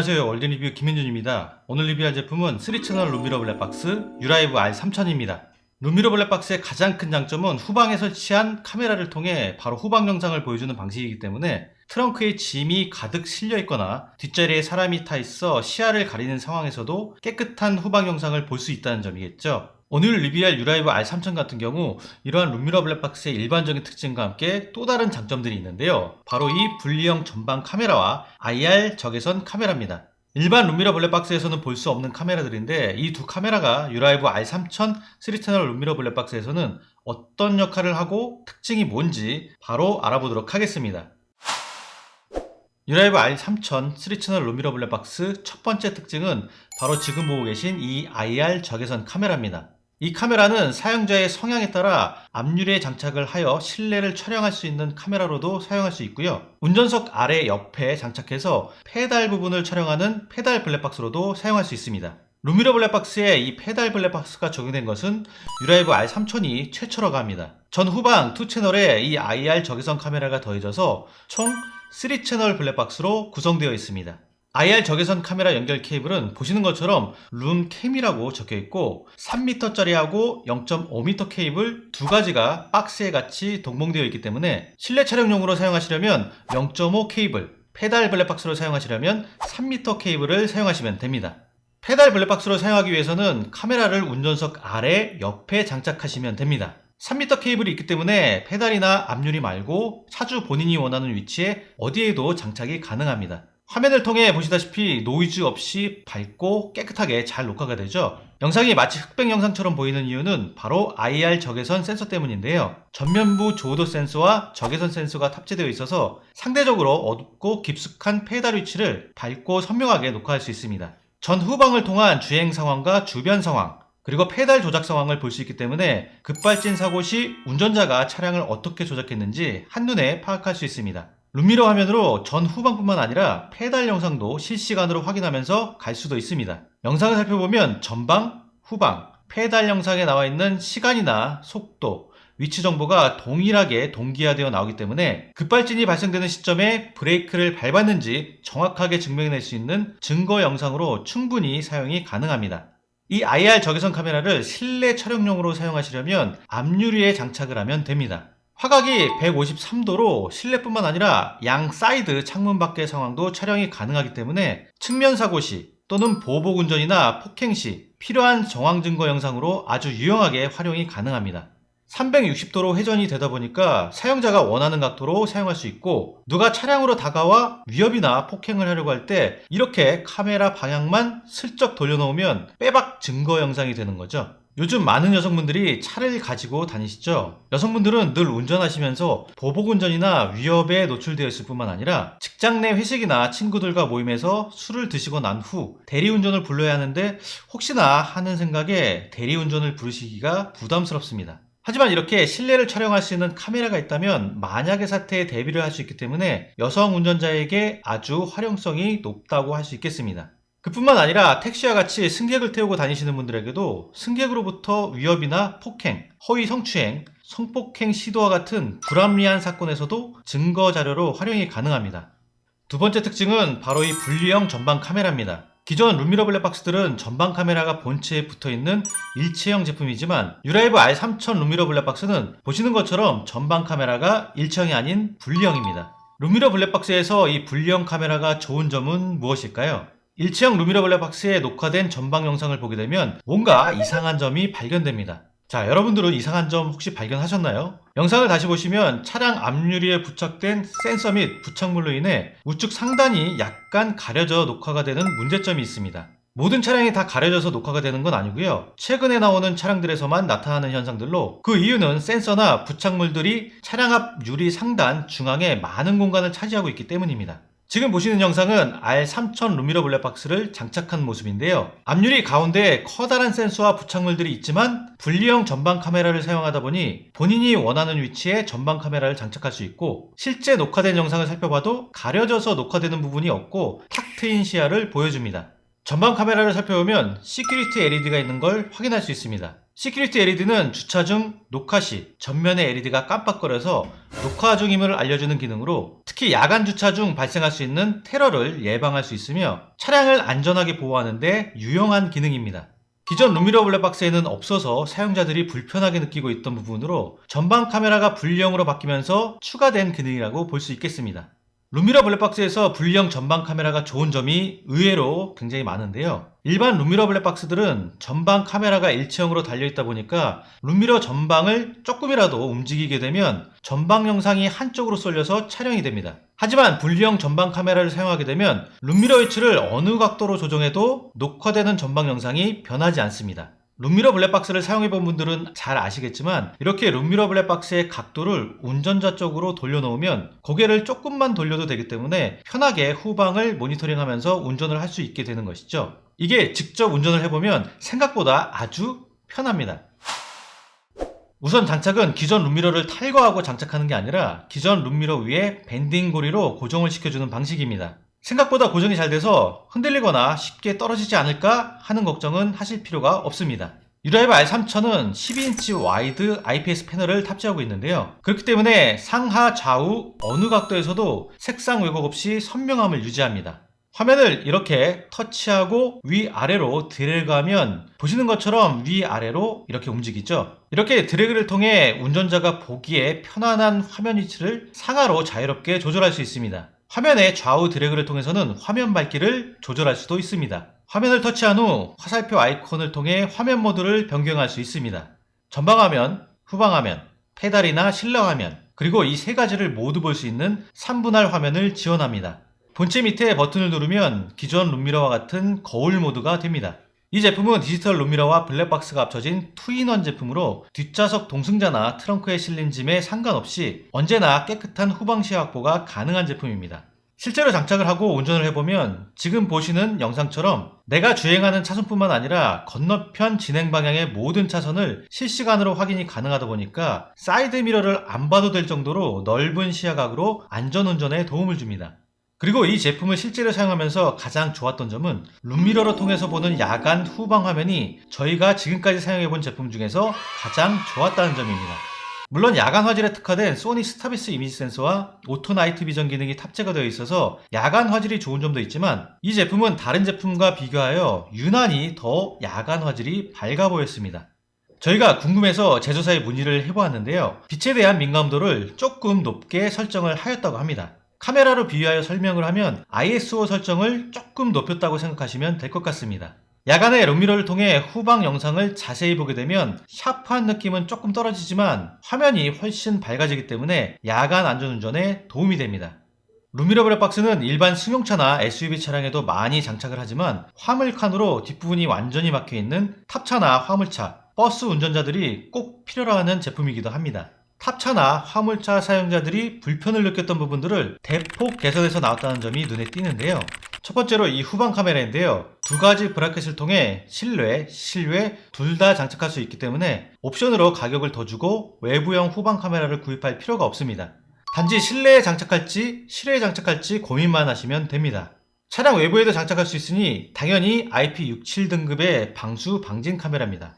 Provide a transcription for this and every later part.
안녕하세요. 월드리뷰 김현준입니다. 오늘 리뷰할 제품은 3채널 룸미러 블랙박스 유라이브 R3000입니다. 룸미러 블랙박스의 가장 큰 장점은 후방에 설치한 카메라를 통해 바로 후방 영상을 보여주는 방식이기 때문에 트렁크에 짐이 가득 실려 있거나 뒷자리에 사람이 타 있어 시야를 가리는 상황에서도 깨끗한 후방 영상을 볼 수 있다는 점이겠죠 오늘 리뷰할 유라이브 R3000 같은 경우 이러한 룸미러 블랙박스의 일반적인 특징과 함께 또 다른 장점들이 있는데요. 바로 이 분리형 전방 카메라와 IR 적외선 카메라입니다. 일반 룸미러 블랙박스에서는 볼 수 없는 카메라들인데 이 두 카메라가 유라이브 R3000 3채널 룸미러 블랙박스에서는 어떤 역할을 하고 특징이 뭔지 바로 알아보도록 하겠습니다. 유라이브 R3000 3채널 룸미러 블랙박스 첫 번째 특징은 바로 지금 보고 계신 이 IR 적외선 카메라입니다. 이 카메라는 사용자의 성향에 따라 앞유리에 장착을 하여 실내를 촬영할 수 있는 카메라로도 사용할 수 있고요. 운전석 아래 옆에 장착해서 페달 부분을 촬영하는 페달 블랙박스로도 사용할 수 있습니다. 루미러 블랙박스에 이 페달 블랙박스가 적용된 것은 유라이브 R3000이 최초라고 합니다. 전 후방 2채널에 이 IR 적외선 카메라가 더해져서 총 3채널 블랙박스로 구성되어 있습니다. IR 적외선 카메라 연결 케이블은 보시는 것처럼 룸캠이라고 적혀 있고 3m짜리하고 0.5m 케이블 두 가지가 박스에 같이 동봉되어 있기 때문에 실내 촬영용으로 사용하시려면 0.5 케이블, 페달 블랙박스로 사용하시려면 3m 케이블을 사용하시면 됩니다. 페달 블랙박스로 사용하기 위해서는 카메라를 운전석 아래 옆에 장착하시면 됩니다. 3m 케이블이 있기 때문에 페달이나 앞유리 말고 차주 본인이 원하는 위치에 어디에도 장착이 가능합니다. 화면을 통해 보시다시피 노이즈 없이 밝고 깨끗하게 잘 녹화가 되죠. 영상이 마치 흑백 영상처럼 보이는 이유는 바로 IR 적외선 센서 때문인데요. 전면부 조도 센서와 적외선 센서가 탑재되어 있어서 상대적으로 어둡고 깊숙한 페달 위치를 밝고 선명하게 녹화할 수 있습니다. 전 후방을 통한 주행 상황과 주변 상황, 그리고 페달 조작 상황을 볼 수 있기 때문에 급발진 사고 시 운전자가 차량을 어떻게 조작했는지 한눈에 파악할 수 있습니다. 룸미러 화면으로 전 후방뿐만 아니라 페달 영상도 실시간으로 확인하면서 갈 수도 있습니다. 영상을 살펴보면 전방, 후방, 페달 영상에 나와 있는 시간이나 속도, 위치 정보가 동일하게 동기화되어 나오기 때문에 급발진이 발생되는 시점에 브레이크를 밟았는지 정확하게 증명해낼 수 있는 증거 영상으로 충분히 사용이 가능합니다. 이 IR 적외선 카메라를 실내 촬영용으로 사용하시려면 앞유리에 장착을 하면 됩니다. 화각이 153도로 실내뿐만 아니라 양 사이드 창문 밖의 상황도 촬영이 가능하기 때문에 측면 사고 시 또는 보복 운전이나 폭행 시 필요한 정황 증거 영상으로 아주 유용하게 활용이 가능합니다. 360도로 회전이 되다 보니까 사용자가 원하는 각도로 사용할 수 있고 누가 차량으로 다가와 위협이나 폭행을 하려고 할 때 이렇게 카메라 방향만 슬쩍 돌려놓으면 빼박 증거 영상이 되는 거죠. 요즘 많은 여성분들이 차를 가지고 다니시죠? 여성분들은 늘 운전하시면서 보복운전이나 위협에 노출되어 있을 뿐만 아니라 직장 내 회식이나 친구들과 모임에서 술을 드시고 난 후 대리운전을 불러야 하는데 혹시나 하는 생각에 대리운전을 부르시기가 부담스럽습니다. 하지만 이렇게 실내를 촬영할 수 있는 카메라가 있다면 만약의 사태에 대비를 할 수 있기 때문에 여성 운전자에게 아주 활용성이 높다고 할 수 있겠습니다. 그뿐만 아니라 택시와 같이 승객을 태우고 다니시는 분들에게도 승객으로부터 위협이나 폭행, 허위 성추행, 성폭행 시도와 같은 불합리한 사건에서도 증거 자료로 활용이 가능합니다. 두 번째 특징은 바로 이 분리형 전방 카메라입니다. 기존 룸미러 블랙박스들은 전방 카메라가 본체에 붙어 있는 일체형 제품이지만 유라이브 R3000 룸미러 블랙박스는 보시는 것처럼 전방 카메라가 일체형이 아닌 분리형입니다. 룸미러 블랙박스에서 이 분리형 카메라가 좋은 점은 무엇일까요? 일체형 루미러 블랙박스에 녹화된 전방 영상을 보게 되면 뭔가 이상한 점이 발견됩니다. 자, 여러분들은 이상한 점 혹시 발견하셨나요? 영상을 다시 보시면 차량 앞유리에 부착된 센서 및 부착물로 인해 우측 상단이 약간 가려져 녹화가 되는 문제점이 있습니다. 모든 차량이 다 가려져서 녹화가 되는 건 아니고요. 최근에 나오는 차량들에서만 나타나는 현상들로 그 이유는 센서나 부착물들이 차량 앞 유리 상단 중앙에 많은 공간을 차지하고 있기 때문입니다. 지금 보시는 영상은 R3000 루미러 블랙박스를 장착한 모습인데요. 앞유리 가운데에 커다란 센서와 부착물들이 있지만 분리형 전방 카메라를 사용하다 보니 본인이 원하는 위치에 전방 카메라를 장착할 수 있고 실제 녹화된 영상을 살펴봐도 가려져서 녹화되는 부분이 없고 탁 트인 시야를 보여줍니다. 전방 카메라를 살펴보면 시큐리티 LED가 있는 걸 확인할 수 있습니다. 시큐리티 LED는 주차 중 녹화 시 전면의 LED가 깜빡거려서 녹화 중임을 알려주는 기능으로 특히 야간 주차 중 발생할 수 있는 테러를 예방할 수 있으며 차량을 안전하게 보호하는데 유용한 기능입니다. 기존 룸미러 블랙박스에는 없어서 사용자들이 불편하게 느끼고 있던 부분으로 전방 카메라가 불령으로 바뀌면서 추가된 기능이라고 볼 수 있겠습니다. 룸미러 블랙박스에서 불령 전방 카메라가 좋은 점이 의외로 굉장히 많은데요. 일반 룸미러 블랙박스들은 전방 카메라가 일체형으로 달려있다 보니까 룸미러 전방을 조금이라도 움직이게 되면 전방 영상이 한쪽으로 쏠려서 촬영이 됩니다. 하지만 불리형 전방 카메라를 사용하게 되면 룸미러 위치를 어느 각도로 조정해도 녹화되는 전방 영상이 변하지 않습니다. 룸미러 블랙박스를 사용해본 분들은 잘 아시겠지만 이렇게 룸미러 블랙박스의 각도를 운전자 쪽으로 돌려놓으면 고개를 조금만 돌려도 되기 때문에 편하게 후방을 모니터링하면서 운전을 할 수 있게 되는 것이죠. 이게 직접 운전을 해보면 생각보다 아주 편합니다. 우선 장착은 기존 룸미러를 탈거하고 장착하는 게 아니라 기존 룸미러 위에 밴딩 고리로 고정을 시켜주는 방식입니다. 생각보다 고정이 잘 돼서 흔들리거나 쉽게 떨어지지 않을까 하는 걱정은 하실 필요가 없습니다. 유라이브 R3000은 12인치 와이드 IPS 패널을 탑재하고 있는데요. 그렇기 때문에 상하 좌우 어느 각도에서도 색상 왜곡 없이 선명함을 유지합니다. 화면을 이렇게 터치하고 위아래로 드래그하면 보시는 것처럼 위아래로 이렇게 움직이죠. 이렇게 드래그를 통해 운전자가 보기에 편안한 화면 위치를 상하로 자유롭게 조절할 수 있습니다. 화면의 좌우 드래그를 통해서는 화면 밝기를 조절할 수도 있습니다. 화면을 터치한 후 화살표 아이콘을 통해 화면 모드를 변경할 수 있습니다. 전방화면, 후방화면, 페달이나 실내화면, 그리고 이 세 가지를 모두 볼 수 있는 3분할 화면을 지원합니다. 본체 밑에 버튼을 누르면 기존 룸미러와 같은 거울 모드가 됩니다. 이 제품은 디지털 룸미러와 블랙박스가 합쳐진 투인원 제품으로 뒷좌석 동승자나 트렁크에 실린 짐에 상관없이 언제나 깨끗한 후방 시야 확보가 가능한 제품입니다. 실제로 장착을 하고 운전을 해보면 지금 보시는 영상처럼 내가 주행하는 차선뿐만 아니라 건너편 진행 방향의 모든 차선을 실시간으로 확인이 가능하다 보니까 사이드 미러를 안 봐도 될 정도로 넓은 시야각으로 안전운전에 도움을 줍니다. 그리고 이 제품을 실제로 사용하면서 가장 좋았던 점은 룸미러를 통해서 보는 야간 후방 화면이 저희가 지금까지 사용해본 제품 중에서 가장 좋았다는 점입니다. 물론 야간 화질에 특화된 소니 스타비스 이미지 센서와 오토 나이트 비전 기능이 탑재가 되어 있어서 야간 화질이 좋은 점도 있지만 이 제품은 다른 제품과 비교하여 유난히 더 야간 화질이 밝아 보였습니다. 저희가 궁금해서 제조사에 문의를 해보았는데요. 빛에 대한 민감도를 조금 높게 설정을 하였다고 합니다. 카메라로 비유하여 설명을 하면 ISO 설정을 조금 높였다고 생각하시면 될 것 같습니다. 야간에 룸미러를 통해 후방 영상을 자세히 보게 되면 샤프한 느낌은 조금 떨어지지만 화면이 훨씬 밝아지기 때문에 야간 안전운전에 도움이 됩니다. 룸미러 블랙박스는 일반 승용차나 SUV 차량에도 많이 장착을 하지만 화물칸으로 뒷부분이 완전히 막혀 있는 탑차나 화물차, 버스 운전자들이 꼭 필요로 하는 제품이기도 합니다. 탑차나 화물차 사용자들이 불편을 느꼈던 부분들을 대폭 개선해서 나왔다는 점이 눈에 띄는데요. 첫 번째로 이 후방 카메라인데요. 두 가지 브라켓을 통해 실외, 실외 둘 다 장착할 수 있기 때문에 옵션으로 가격을 더 주고 외부형 후방 카메라를 구입할 필요가 없습니다. 단지 실내에 장착할지 실외에 장착할지 고민만 하시면 됩니다. 차량 외부에도 장착할 수 있으니 당연히 IP67 등급의 방수 방진 카메라입니다.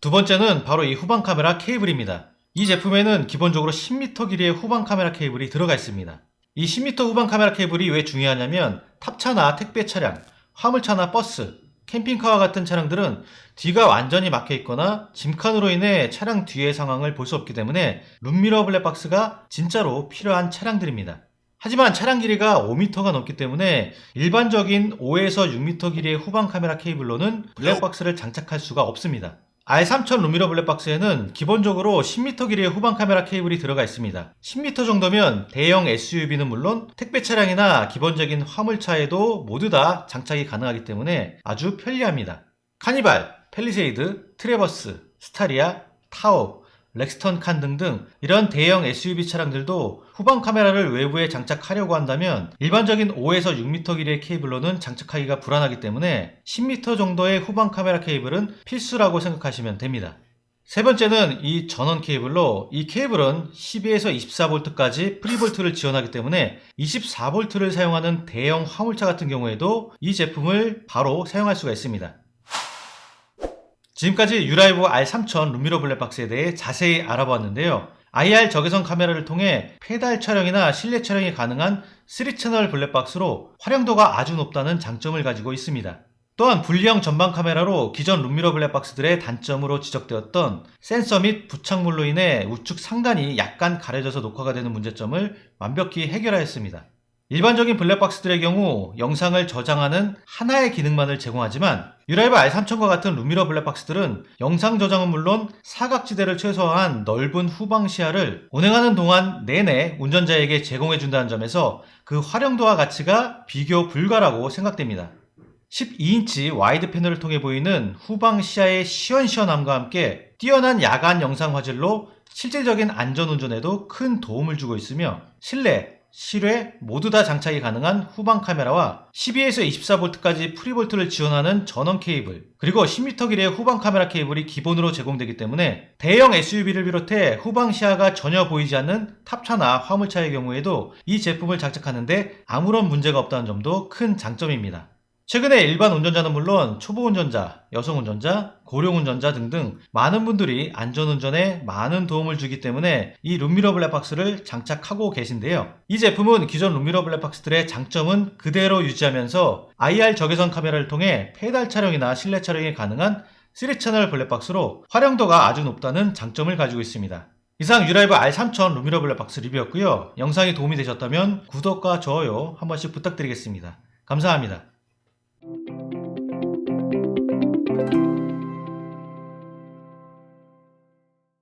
두 번째는 바로 이 후방 카메라 케이블입니다. 이 제품에는 기본적으로 10m 길이의 후방 카메라 케이블이 들어가 있습니다. 이 10m 후방 카메라 케이블이 왜 중요하냐면 탑차나 택배 차량, 화물차나 버스, 캠핑카와 같은 차량들은 뒤가 완전히 막혀 있거나 짐칸으로 인해 차량 뒤의 상황을 볼 수 없기 때문에 룸미러 블랙박스가 진짜로 필요한 차량들입니다. 하지만 차량 길이가 5m가 넘기 때문에 일반적인 5에서 6m 길이의 후방 카메라 케이블로는 블랙박스를 장착할 수가 없습니다. R3000 룸미러 블랙박스에는 기본적으로 10m 길이의 후방 카메라 케이블이 들어가 있습니다. 10m 정도면 대형 SUV는 물론 택배 차량이나 기본적인 화물차에도 모두 다 장착이 가능하기 때문에 아주 편리합니다. 카니발, 펠리세이드, 트레버스, 스타리아, 타오, 렉스턴 칸 등등 이런 대형 SUV 차량들도 후방 카메라를 외부에 장착하려고 한다면 일반적인 5에서 6m 길이의 케이블로는 장착하기가 불안하기 때문에 10m 정도의 후방 카메라 케이블은 필수라고 생각하시면 됩니다. 세 번째는 이 전원 케이블로 이 케이블은 12에서 24V까지 프리볼트를 지원하기 때문에 24V를 사용하는 대형 화물차 같은 경우에도 이 제품을 바로 사용할 수가 있습니다. 지금까지 유라이브 R3000 룸미러 블랙박스에 대해 자세히 알아보았는데요. IR 적외선 카메라를 통해 페달 촬영이나 실내 촬영이 가능한 3채널 블랙박스로 활용도가 아주 높다는 장점을 가지고 있습니다. 또한 분리형 전방 카메라로 기존 룸미러 블랙박스들의 단점으로 지적되었던 센서 및 부착물로 인해 우측 상단이 약간 가려져서 녹화가 되는 문제점을 완벽히 해결하였습니다. 일반적인 블랙박스들의 경우 영상을 저장하는 하나의 기능만을 제공하지만 유라이브 R3000과 같은 룸미러 블랙박스들은 영상 저장은 물론 사각지대를 최소화한 넓은 후방 시야를 운행하는 동안 내내 운전자에게 제공해준다는 점에서 그 활용도와 가치가 비교 불가라고 생각됩니다. 12인치 와이드 패널을 통해 보이는 후방 시야의 시원시원함과 함께 뛰어난 야간 영상 화질로 실질적인 안전 운전에도 큰 도움을 주고 있으며 실내, 실외 모두 다 장착이 가능한 후방 카메라와 12에서 24V까지 프리볼트를 지원하는 전원 케이블 그리고 10m 길이의 후방 카메라 케이블이 기본으로 제공되기 때문에 대형 SUV를 비롯해 후방 시야가 전혀 보이지 않는 탑차나 화물차의 경우에도 이 제품을 장착하는데 아무런 문제가 없다는 점도 큰 장점입니다. 최근에 일반 운전자는 물론 초보 운전자, 여성 운전자, 고령 운전자 등등 많은 분들이 안전운전에 많은 도움을 주기 때문에 이 룸미러 블랙박스를 장착하고 계신데요. 이 제품은 기존 룸미러 블랙박스들의 장점은 그대로 유지하면서 IR 적외선 카메라를 통해 페달 촬영이나 실내 촬영이 가능한 3채널 블랙박스로 활용도가 아주 높다는 장점을 가지고 있습니다. 이상 유라이브 R3000 룸미러 블랙박스 리뷰였고요. 영상이 도움이 되셨다면 구독과 좋아요 한 번씩 부탁드리겠습니다. 감사합니다.